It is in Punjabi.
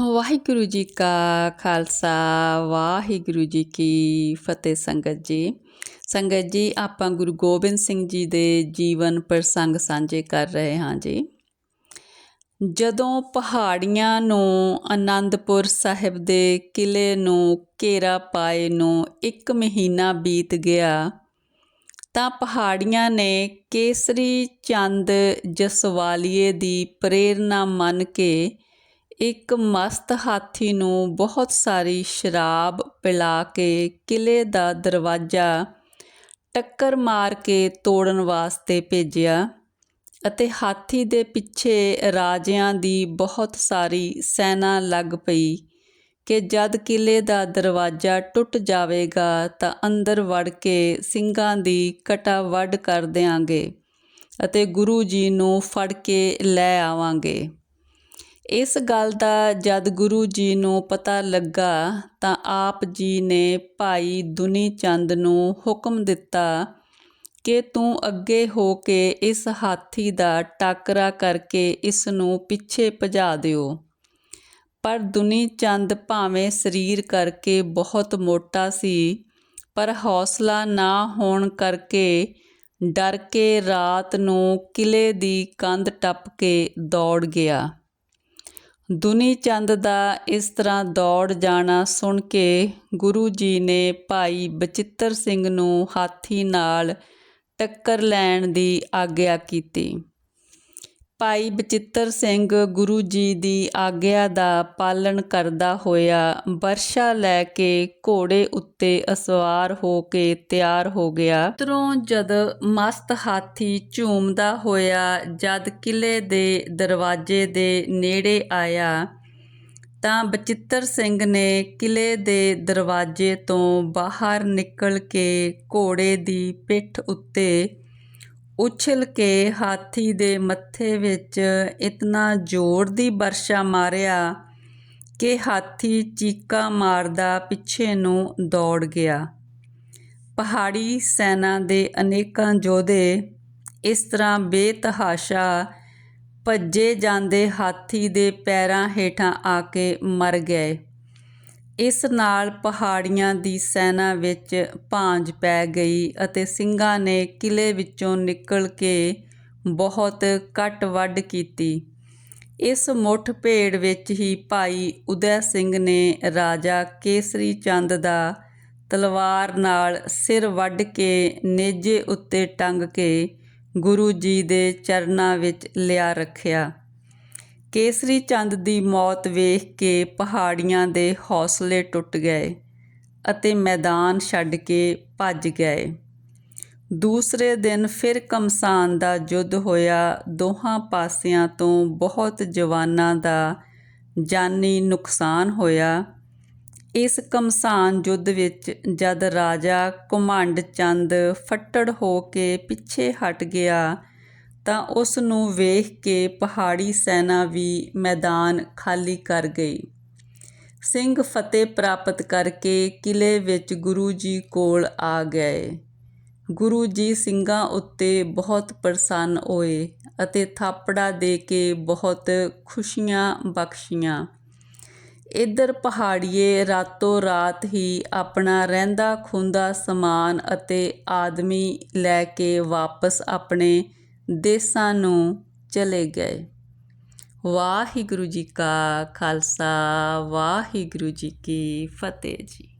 ਵਾਹਿਗੁਰੂ ਜੀ ਕਾ ਖਾਲਸਾ, ਵਾਹਿਗੁਰੂ ਜੀ ਕੀ ਫਤਿਹ ਸੰਗਤ ਜੀ। ਸੰਗਤ ਜੀ, ਆਪਾਂ ਗੁਰੂ ਗੋਬਿੰਦ ਸਿੰਘ ਜੀ ਦੇ ਜੀਵਨ ਪ੍ਰਸੰਗ ਸਾਂਝੇ ਕਰ ਰਹੇ ਹਾਂ ਜੀ। ਜਦੋਂ ਪਹਾੜੀਆਂ ਨੂੰ ਆਨੰਦਪੁਰ ਸਾਹਿਬ ਦੇ ਕਿਲੇ ਨੂੰ, ਘੇਰਾ ਪਾਏ ਨੂੰ ਇੱਕ ਮਹੀਨਾ ਬੀਤ ਗਿਆ, ਤਾਂ ਪਹਾੜੀਆਂ ਨੇ ਕੇਸਰੀ ਚੰਦ ਜਸਵਾਲੀਏ ਦੀ ਪ੍ਰੇਰਣਾ ਮੰਨ ਕੇ ਇੱਕ ਮਸਤ ਹਾਥੀ ਨੂੰ ਬਹੁਤ ਸਾਰੀ ਸ਼ਰਾਬ ਪਿਲਾ ਕੇ ਕਿਲੇ ਦਾ ਦਰਵਾਜ਼ਾ ਟੱਕਰ ਮਾਰ ਕੇ ਤੋੜਨ ਵਾਸਤੇ ਭੇਜਿਆ ਅਤੇ ਹਾਥੀ ਦੇ ਪਿੱਛੇ ਰਾਜਿਆਂ ਦੀ ਬਹੁਤ ਸਾਰੀ ਸੈਨਾ ਲੱਗ ਪਈ ਕਿ ਜਦ ਕਿਲੇ ਦਾ ਦਰਵਾਜ਼ਾ ਟੁੱਟ ਜਾਵੇਗਾ ਤਾਂ ਅੰਦਰ ਵੜ ਕੇ ਸਿੰਘਾਂ ਦੀ ਕਟਾ ਵੱਢ ਕਰ ਦਿਆਂਗੇ ਅਤੇ ਗੁਰੂ ਜੀ ਨੂੰ ਫੜ ਕੇ ਲੈ ਆਵਾਂਗੇ। ਇਸ ਗੱਲ ਦਾ ਜਦ ਗੁਰੂ ਜੀ ਨੂੰ ਪਤਾ ਲੱਗਾ ਤਾਂ ਆਪ ਜੀ ਨੇ ਭਾਈ ਦੁਨੀ ਚੰਦ ਨੂੰ ਹੁਕਮ ਦਿੱਤਾ ਕਿ ਤੂੰ ਅੱਗੇ ਹੋ ਕੇ ਇਸ ਹਾਥੀ ਦਾ ਟਾਕਰਾ ਕਰਕੇ ਇਸ ਨੂੰ ਪਿੱਛੇ ਭਜਾ ਦਿਓ। ਪਰ ਦੁਨੀ ਚੰਦ ਭਾਵੇਂ ਸਰੀਰ ਕਰਕੇ ਬਹੁਤ ਮੋਟਾ ਸੀ, ਪਰ ਹੌਸਲਾ ਨਾ ਹੋਣ ਕਰਕੇ ਡਰ ਕੇ ਰਾਤ ਨੂੰ ਕਿਲੇ ਦੀ ਕੰਧ ਟੱਪ ਕੇ ਦੌੜ ਗਿਆ। ਦੁਨੀ ਚੰਦ ਦਾ ਇਸ ਤਰ੍ਹਾਂ ਦੌੜ ਜਾਣਾ ਸੁਣ ਕੇ ਗੁਰੂ ਜੀ ਨੇ ਭਾਈ ਬਚਿੱਤਰ ਸਿੰਘ ਨੂੰ ਹਾਥੀ ਨਾਲ ਟੱਕਰ ਲੈਣ ਦੀ ਆਗਿਆ ਕੀਤੀ। ਭਾਈ ਬਚਿੱਤਰ ਸਿੰਘ ਗੁਰੂ ਜੀ ਦੀ ਆਗਿਆ ਦਾ ਪਾਲਣ ਕਰਦਾ ਹੋਇਆ ਵਰਸ਼ਾ ਲੈ ਕੇ ਘੋੜੇ ਉੱਤੇ ਅਸਵਾਰ ਹੋ ਕੇ ਤਿਆਰ ਹੋ ਗਿਆ। ਤਰੋਂ ਜਦ ਮਸਤ ਹਾਥੀ ਝੂਮਦਾ ਹੋਇਆ, ਜਦ ਕਿਲੇ ਦੇ ਦਰਵਾਜ਼ੇ ਦੇ ਨੇੜੇ ਆਇਆ, ਤਾਂ ਬਚਿੱਤਰ ਸਿੰਘ ਨੇ ਕਿਲੇ ਦੇ ਦਰਵਾਜ਼ੇ ਤੋਂ ਬਾਹਰ ਨਿਕਲ ਕੇ ਘੋੜੇ ਦੀ ਪਿੱਠ ਉੱਤੇ ਉਛਲ ਕੇ ਹਾਥੀ ਦੇ ਮੱਥੇ ਵਿੱਚ ਇਤਨਾ ਜ਼ੋਰ ਦੀ ਵਰਸ਼ਾ ਮਾਰਿਆ ਕਿ ਹਾਥੀ ਚੀਕਾ ਮਾਰਦਾ ਪਿੱਛੇ ਨੂੰ ਦੌੜ ਗਿਆ। ਪਹਾੜੀ ਸੈਨਾ ਦੇ ਅਨੇਕਾਂ ਯੋਧੇ ਇਸ ਤਰ੍ਹਾਂ ਬੇਤਹਾਸ਼ਾ ਭੱਜੇ ਜਾਂਦੇ ਹਾਥੀ ਦੇ ਪੈਰਾਂ ਹੇਠਾਂ ਆ ਕੇ ਮਰ ਗਏ। ਇਸ ਨਾਲ ਪਹਾੜੀਆਂ ਦੀ ਸੈਨਾ ਵਿੱਚ ਭਾਂਜ ਪੈ ਗਈ ਅਤੇ ਸਿੰਘਾਂ ਨੇ ਕਿਲੇ ਵਿੱਚੋਂ ਨਿਕਲ ਕੇ ਬਹੁਤ ਕੱਟ ਵੱਢ ਕੀਤੀ। ਇਸ ਮੁੱਠ ਭੇੜ ਵਿੱਚ ਹੀ ਭਾਈ ਉਦੈ ਸਿੰਘ ਨੇ ਰਾਜਾ ਕੇਸਰੀ ਚੰਦ ਦਾ ਤਲਵਾਰ ਨਾਲ ਸਿਰ ਵੱਢ ਕੇ ਨੇਜੇ ਉੱਤੇ ਟੰਗ ਕੇ ਗੁਰੂ ਜੀ ਦੇ ਚਰਨਾਂ ਵਿੱਚ ਲਿਆ ਰੱਖਿਆ। ਕੇਸਰੀ ਚੰਦ ਦੀ ਮੌਤ ਵੇਖ ਕੇ ਪਹਾੜੀਆਂ ਦੇ ਹੌਸਲੇ ਟੁੱਟ ਗਏ ਅਤੇ ਮੈਦਾਨ ਛੱਡ ਕੇ ਭੱਜ ਗਏ। ਦੂਸਰੇ ਦਿਨ ਫਿਰ ਕਮਸਾਨ ਦਾ ਯੁੱਧ ਹੋਇਆ। ਦੋਹਾਂ ਪਾਸਿਆਂ ਤੋਂ ਬਹੁਤ ਜਵਾਨਾਂ ਦਾ ਜਾਨੀ ਨੁਕਸਾਨ ਹੋਇਆ। ਇਸ ਕਮਸਾਨ ਯੁੱਧ ਵਿੱਚ ਜਦ ਰਾਜਾ ਕੁਮੰਡ ਚੰਦ ਫੱਟੜ ਹੋ ਕੇ ਪਿੱਛੇ ਹਟ ਗਿਆ ਤਾਂ ਉਸ ਨੂੰ ਵੇਖ ਕੇ ਪਹਾੜੀ ਸੈਨਾ ਵੀ ਮੈਦਾਨ ਖਾਲੀ ਕਰ ਗਈ। ਸਿੰਘ ਫਤਿਹ ਪ੍ਰਾਪਤ ਕਰਕੇ ਕਿਲੇ ਵਿੱਚ ਗੁਰੂ ਜੀ ਕੋਲ ਆ ਗਏ। ਗੁਰੂ ਜੀ ਸਿੰਘਾਂ ਉੱਤੇ ਬਹੁਤ ਪ੍ਰਸੰਨ ਹੋਏ ਅਤੇ ਥਾਪੜਾ ਦੇ ਕੇ ਬਹੁਤ ਖੁਸ਼ੀਆਂ ਬਖਸ਼ੀਆਂ। ਇੱਧਰ ਪਹਾੜੀਏ ਰਾਤੋਂ ਰਾਤ ਹੀ ਆਪਣਾ ਰਹਿੰਦਾ ਖੁੰਦਾ ਸਮਾਨ ਅਤੇ ਆਦਮੀ ਲੈ ਕੇ ਵਾਪਸ ਆਪਣੇ ਦੇਸਾਂ ਨੂੰ ਚਲੇ ਗਏ। ਵਾਹਿਗੁਰੂ ਜੀ ਕਾ ਖਾਲਸਾ ਵਾਹਿਗੁਰੂ ਜੀ ਕੀ ਫਤਿਹ ਜੀ।